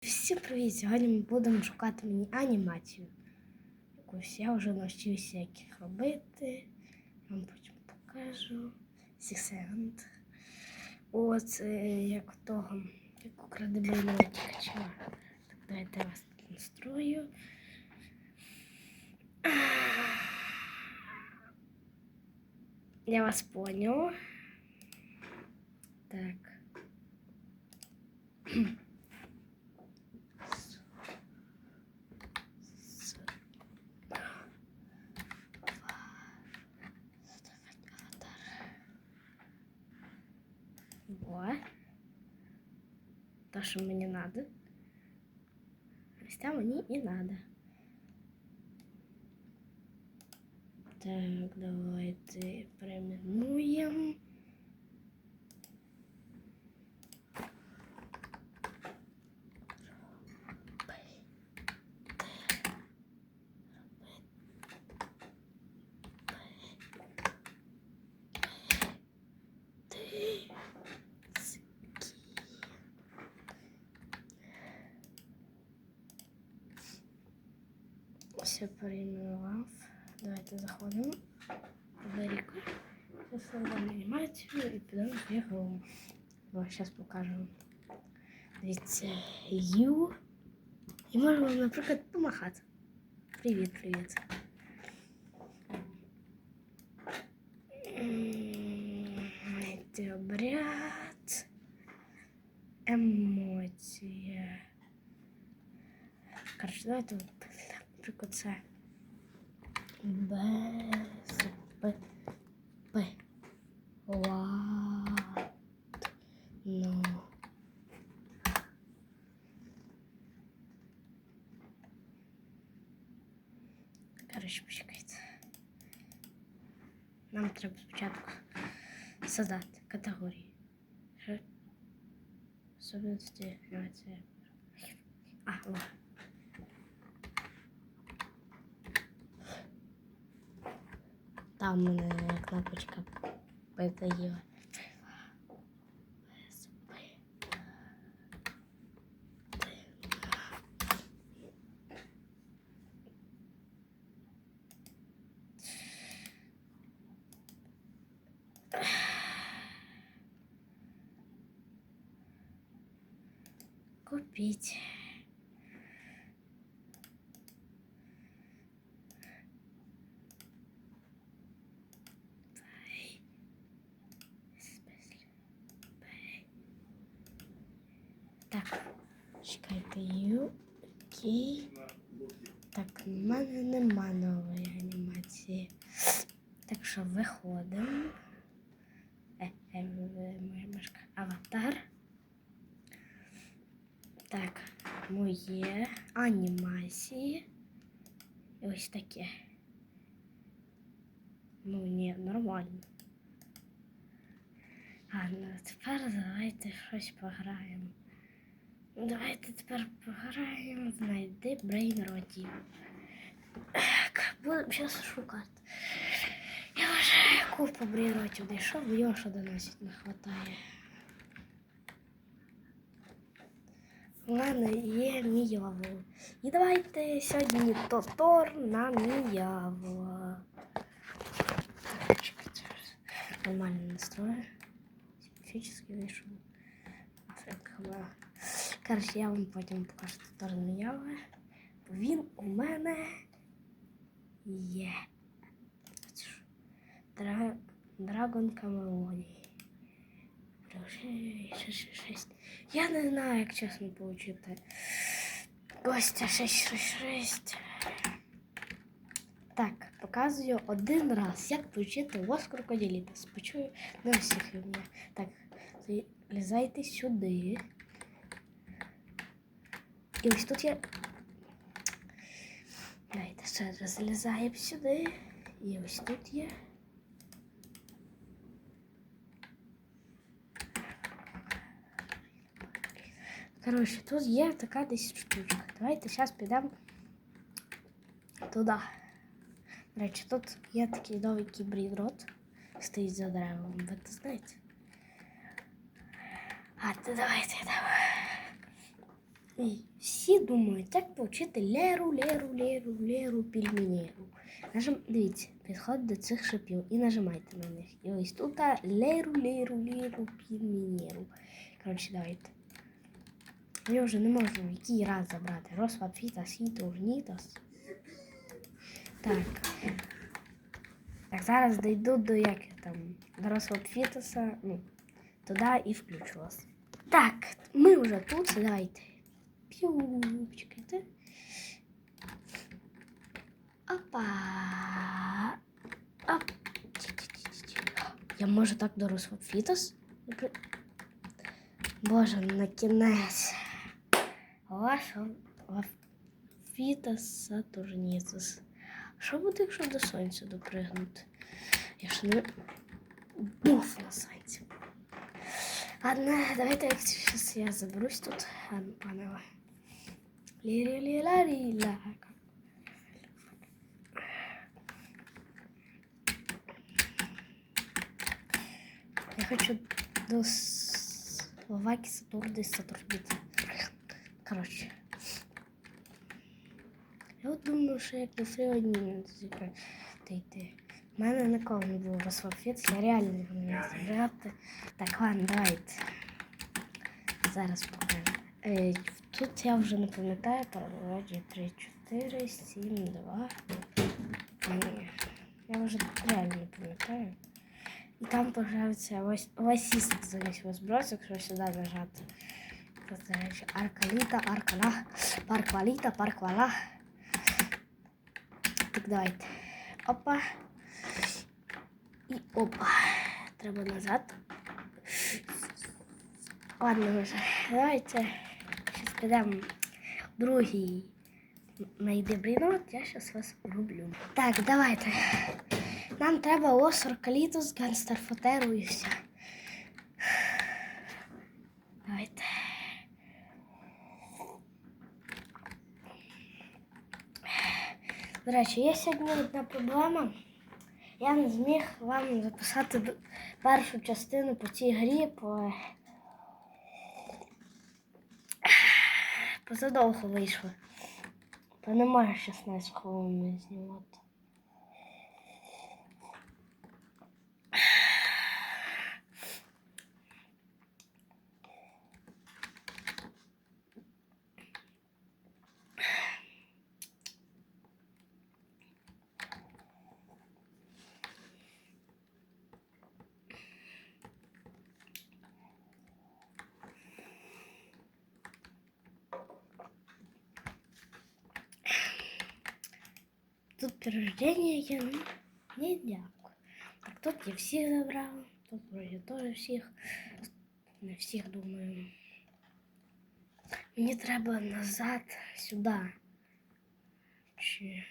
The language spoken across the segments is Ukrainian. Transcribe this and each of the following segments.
Всім привіт! Сьогодні ми будемо шукати мені анімацію. Якусь я вже навчився як робити. Я вам потім покажу. Сіксент. От як того, як укради кача. Так, давайте я вас настрою. Я вас понял. Так. То, мені мне надо. Хотя мне и надо. Так, давайте перейменуємо. Все перейменував. Давайте заходимо в Беріку. Заходимо анімацію і підемо в його. Ось зараз покажу. Дивіться, Ю. І можемо, наприклад, помахати. Привіт, привіт. М, Це обряд. Емоція. Коротше, давайте, наприклад, це. Б, С, П, П. Лад. Ну. Коротше, почекайте. Нам треба спочатку создати категорії. Що? Особливості анімація. А, о. Там у мене кнопочка видає. Купить. Моє анімації. І ось таке. Ну, ні, нормально. Ну тепер давайте щось пограємо. Ну, Давайте тепер пограємо. Знайди брейн ротів. Будемо зараз шукати. Я вже купу брейн ротів знайшов, його доносить не вистачає. в мене є міяво. І давайте сьогодні тотор на міяво. Нормально настрою. Физически вийшов. Коротше, я вам потім покажу тотор на міяво. Він у мене є. Драгон Камелонії. 666. Я не знаю, як чесно получити. Костя 666. Так, показую один раз, як получити лос крокодиліта. Спочую на всіх рівнях. Так, влізайте сюди. І ось тут я. Давайте ще раз залізаємо сюди. І ось тут є. Коротше, тут є така десь штучка. Давайте зараз підемо туди. До речі, тут є такий новенький брідрот. Стоїть за деревом. Ви це знаєте? А, то давайте йдемо. І всі думають, як повчити леру, леру, леру, леру, пільмінєру. Нажим... Дивіться, підходьте до цих шипів і нажимайте на них. І ось тут а, леру, леру, леру, пільмінєру. Коротше, давайте. Я вже не можу який раз забрати. Росват, фітас, хітос, нітос. Так. Так, зараз дійду до як там до Росват фітоса, ну, туди і включу вас. Так, ми вже тут, давайте. П'ю, чекайте. Опа. Оп. Я можу так до Росват фітос? Боже, на кінець. Ваша Фітас Сатурнітус. Що буде, якщо до сонця допригнути? Я ж не був на сонці. Ладно, давайте зараз я заберусь тут. Панове. Лірі-лі-ла-рі-ла. Я хочу до Словаки, Сатурди, Сатурбіт. Коротше. Я от думаю, що як до сьогодні йти. У мене ніколи не було розфофіт, я реально не збирати. Так, ладно, давайте. Зараз покажу. Е, тут я вже не пам'ятаю, передаваді 3, 4, 7, 2. Ні. Я вже реально не пам'ятаю. І там поживиться ось ось іст замість возброс, якщо сюди нажати. Повторяючи аркаліта, аркала, паркваліта, парквала. Так, давайте. Опа. І опа. Треба назад. Ладно вже. Давайте. Зараз підемо другий найди брінот, я зараз вас роблю. Так, давайте. Нам треба осор калітус, ганстарфотеру і все. Давайте. До речі, є сьогодні одна проблема. Я не зміг вам записати першу частину по цій грі, по. Позадовго вийшло. Та немає 16 хвилин знімати. Тут перерождение я не, не дякую. Так тут я всіх забрала, тут вроде теж всіх. Не всіх думаю. Мені треба назад сюди. Чи.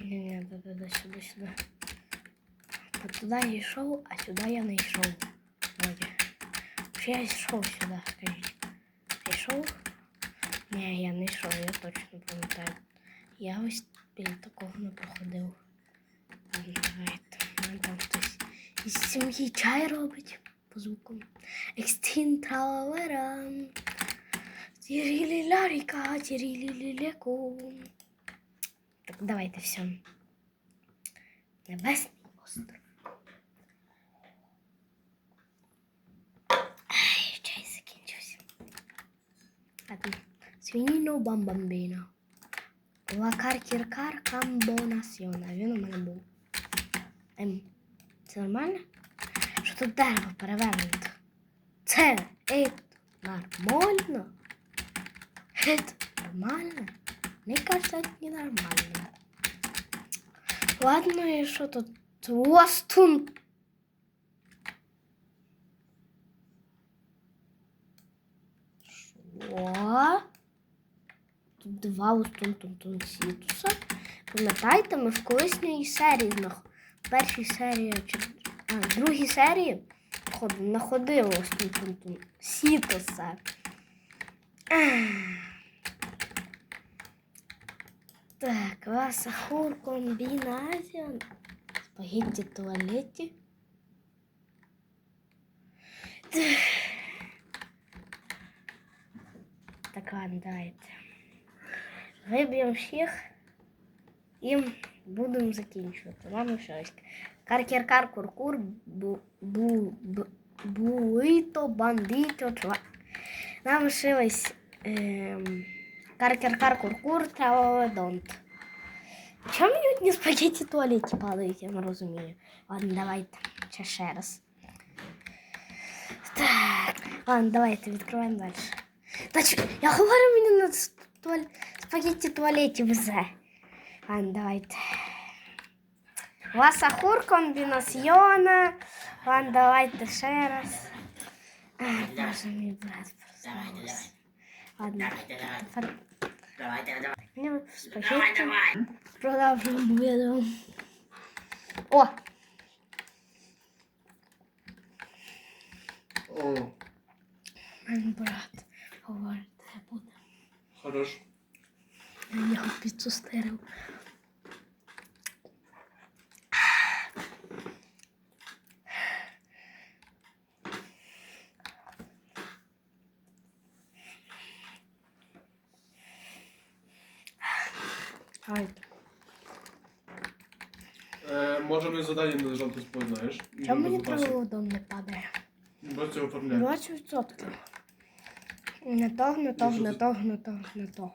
Ні, ні, да, да, да, сюди, сюди. От туди я йшов, а сюди я не йшов. Вроді. Чи я йшов сюди, скажіть. Я йшов? Ні, я не йшов, я точно пам'ятаю. Я ось Біля такого не. Там хтось із сім'ї чай робить по звуку. Екстін тралера. Тірілі ларіка, тірілі леку. Так, давайте все. Небесний остров. Ай, чай закінчився. Ладно. Свініно бамбамбіно. Лакар кіркар камбонаціона. Він у мене був. Ем, це нормально? Що тут дерево перевернуто? Це ет нормально? Ет нормально? Мені кажется, это ненормально. Ладно, і що тут? Ластун. Що? Тут два Устун-Тун-Тун Сітуса. Пам'ятаєте, ми в колишній серії, в першій серії, чи а, другій серії знаходили Устун-Тун-Тун Сітуса. Ех. Так, Васахур комбінація. Спагетті туалеті. Так, ладно, давайте. Виб'ємо всіх і будемо закінчувати. Нам щось. Каркер-кар, кур-кур, бу, бу, бу, буито, бандито, чувак. Нам лишилось ем, каркер-кар, кур-кур, травоведонт. Чому мені одні спагетті туалеті падають, я не розумію. Ладно, давайте. Ще ще раз. Так. Ладно, давайте відкриваємо далі. Та чо, я говорю мені на с- туаль... спагетті в туалеті везе. Ладно, давайте. Васахур комбінаціона. Ладно, давайте ще раз. Ай, боже мій брат. проснувся. Ладно, тепер Давайте, давай. ну, Давай, спагетті. давай. Продовжуємо відео. О, О, мене брат говорить, це буде. хорош. Піцу стерив. Е, може ми завдання не лежати спой, знаєш? І чому мені проводом не падає? Без цього оформляти. 20%. Не то, не то, що не це? то, не то, не то.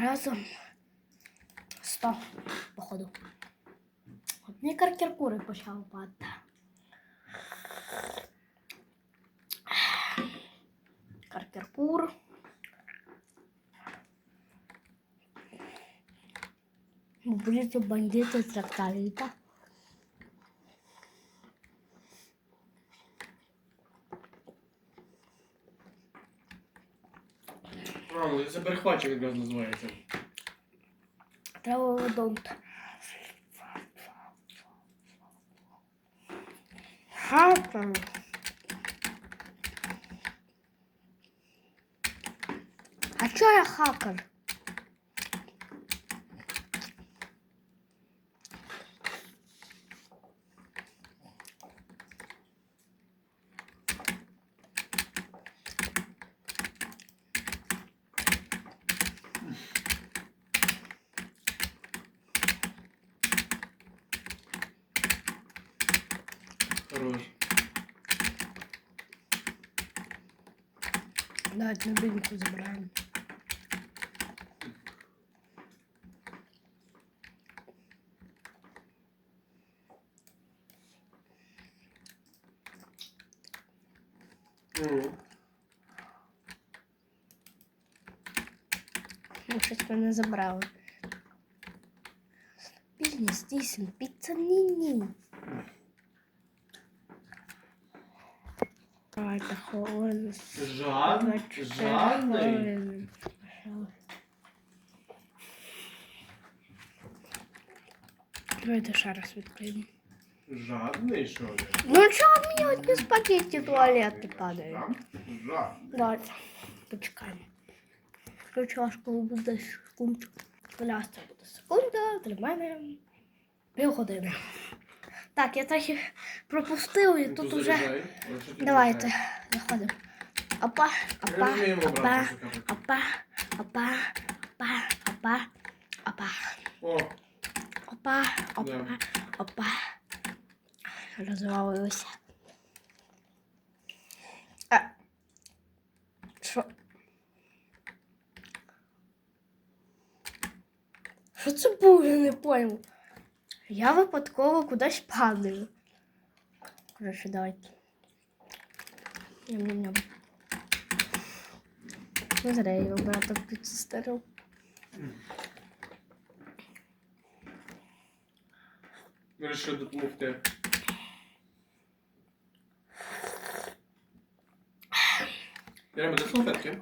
Разом 100, походу. Одні каркеркури почав падати. Каркеркур. Будете бандити трактаріта. А, це перехватчик якраз називається. Треба водонт. Хакер. А чё я хакер? Давайте на биньку забираем. Ну, Ну, щось мене забрали. Бізнес, дійсно, піцаніні. Давайте хвилину. жад, 24 жадний. Давайте ще раз відкриємо. Жадний, що ли? Ну чого мені одні спагетті туалети падають? Жадний. Давайте, почекаємо. Включила школу буде секунду. Хвиляста буде секунда, для мене півгодини. Так, я трохи пропустив і тут уже. Давайте, заходимо. Опа, опа, опа, опа, опа, опа, опа, опа, опа, опа, опа. Розвалилося. А. Що? Що це було, я не понял. Я випадково кудись падаю. Коротше, давайте. Ням-ням-ням. Не зря я його брата підстерив. вирішив допомогти. Ярема, де салфетки?